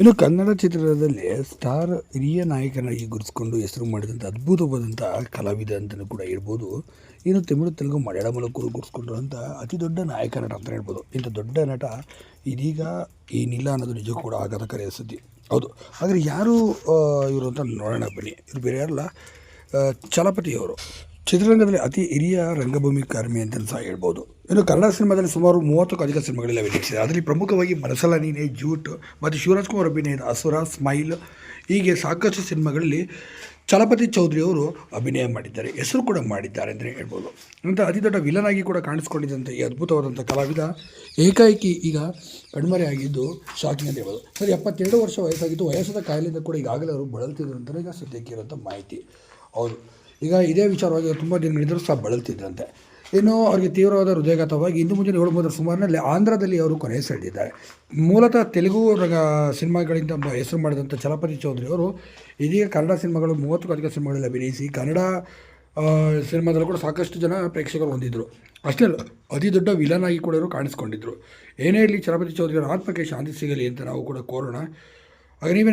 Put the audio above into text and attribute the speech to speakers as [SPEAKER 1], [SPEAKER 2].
[SPEAKER 1] ಇನ್ನು ಕನ್ನಡ ಚಿತ್ರದಲ್ಲಿ ಸ್ಟಾರ್, ಹಿರಿಯ ನಾಯಕನಾಗಿ ಗುರುತಿಸಿಕೊಂಡು ಹೆಸರು ಮಾಡಿದಂಥ ಅದ್ಭುತವಾದಂಥ ಕಲಾವಿದ ಅಂತಲೂ ಕೂಡ ಹೇಳ್ಬೋದು. ಇನ್ನು ತಮಿಳು, ತೆಲುಗು ಮಲಯಾಳಮಲ್ಲೂ ಕೂಡ ಗುರುತಿಸ್ಕೊಂಡಿರುವಂಥ ಅತಿ ದೊಡ್ಡ ನಾಯಕ ನಟ ಅಂತ ಹೇಳ್ಬೋದು. ಇಂಥ ದೊಡ್ಡ ನಟ ಇದೀಗ ಏನಿಲ್ಲ ಅನ್ನೋದು ನಿಜಕ್ಕೂ ಕೂಡ ಆಘಾತಕಾರಿಯ ಸುದ್ದಿ ಹೌದು. ಆದರೆ ಯಾರು ಇವರು ಅಂತ ನೋಡೋಣ ಬನ್ನಿ. ಇವರು ಬೇರೆ ಯಾರಲ್ಲ. ಚಲಪತಿಯವರು ಚಿತ್ರರಂಗದಲ್ಲಿ ಅತಿ ಹಿರಿಯ ರಂಗಭೂಮಿ ಕರ್ಮಿ ಅಂತ ಸಹ ಹೇಳ್ಬೋದು. ಇನ್ನು ಕನ್ನಡ ಸಿನಿಮಾದಲ್ಲಿ ಸುಮಾರು ಮೂವತ್ತಕ್ಕೂ ಅಧಿಕ ಸಿನಿಮಾಗಳೆಲ್ಲ ವಿನಿಸಿದೆ ಅದರಲ್ಲಿ ಪ್ರಮುಖವಾಗಿ ಮನಸಲ ನೀನೆ ಜೂಟ್ ಮತ್ತು ಶಿವರಾಜ್ ಕುಮಾರ್ ಅಭಿನಯದ ಅಸುರ, ಸ್ಮೈಲ್ ಹೀಗೆ ಸಾಕಷ್ಟು ಸಿನಿಮಾಗಳಲ್ಲಿ ಚಲಪತಿ ಚೌಧರಿ ಅವರು ಅಭಿನಯ ಮಾಡಿದ್ದಾರೆ, ಹೆಸರು ಕೂಡ ಮಾಡಿದ್ದಾರೆ ಅಂತಲೇ ಹೇಳ್ಬೋದು. ಅಂತ ಅತಿ ದೊಡ್ಡ ವಿಲನ್ ಆಗಿ ಕೂಡ ಕಾಣಿಸ್ಕೊಂಡಿದ್ದಂಥ ಈ ಅದ್ಭುತವಾದಂಥ ಕಲಾವಿದ ಏಕಾಏಕಿ ಈಗ ಕಣ್ಮರೆಯಾಗಿದ್ದು ಶಾಕಿಂಗ್ ಅಂತ ಹೇಳ್ಬೋದು. ಸರ್, ಎಪ್ಪತ್ತೆರಡು ವರ್ಷ ವಯಸ್ಸಾಗಿದ್ದು ವಯಸ್ಸಾದ ಕಾಯಿಲೆಯಿಂದ ಕೂಡ ಈಗಾಗಲೇ ಅವರು ಬಳಲ್ತಿದ್ರು ಅಂತಲೇ ಈಗ ಸದ್ಯಕ್ಕೆ ಇರೋಂಥ ಮಾಹಿತಿ. ಹೌದು. ಈಗ ಇದೇ ವಿಚಾರವಾಗಿ ತುಂಬ ದಿನಗಳಿದ್ದರೂ ಸಹ ಬಳಲ್ತಿದ್ದಂತೆ ಇನ್ನು ಅವರಿಗೆ ತೀವ್ರವಾದ ಹೃದಯಘಾತವಾಗಿ ಇಂದು ಮುಂಜಾನೆ ಏಳು ಮೂವತ್ತರ ಸುಮಾರಿನಲ್ಲಿ ಆಂಧ್ರದಲ್ಲಿ ಅವರು ಕೊನೆ ಸೆಳೆದಿದ್ದಾರೆ. ಮೂಲತಃ ತೆಲುಗು ರಂಗ ಸಿನಿಮಾಗಳಿಂದ ಹೆಸರು ಮಾಡಿದಂಥ ಚಲಪತಿ ಚೌಧರಿ ಅವರು ಇದೀಗ ಕನ್ನಡ ಸಿನಿಮಾಗಳು ಮೂವತ್ತು ಅಧಿಕ ಸಿನಿಮಾಗಳಲ್ಲಿ ಅಭಿನಯಿಸಿ ಕನ್ನಡ ಸಿನಿಮಾದಲ್ಲೂ ಕೂಡ ಸಾಕಷ್ಟು ಜನ ಪ್ರೇಕ್ಷಕರು ಹೊಂದಿದ್ದರು ಅಷ್ಟೇ ಅತಿ ದೊಡ್ಡ ವಿಲನ್ ಆಗಿ ಕೂಡ ಅವರು ಕಾಣಿಸ್ಕೊಂಡಿದ್ದರು ಏನೇ ಇರಲಿ ಚಲಪತಿ ಚೌಧರಿ ಅವರ ಆತ್ಮಕ್ಕೆ ಶಾಂತಿ ಸಿಗಲಿ ಅಂತ ನಾವು ಕೂಡ ಕೋರೋಣ. ಹಾಗೆ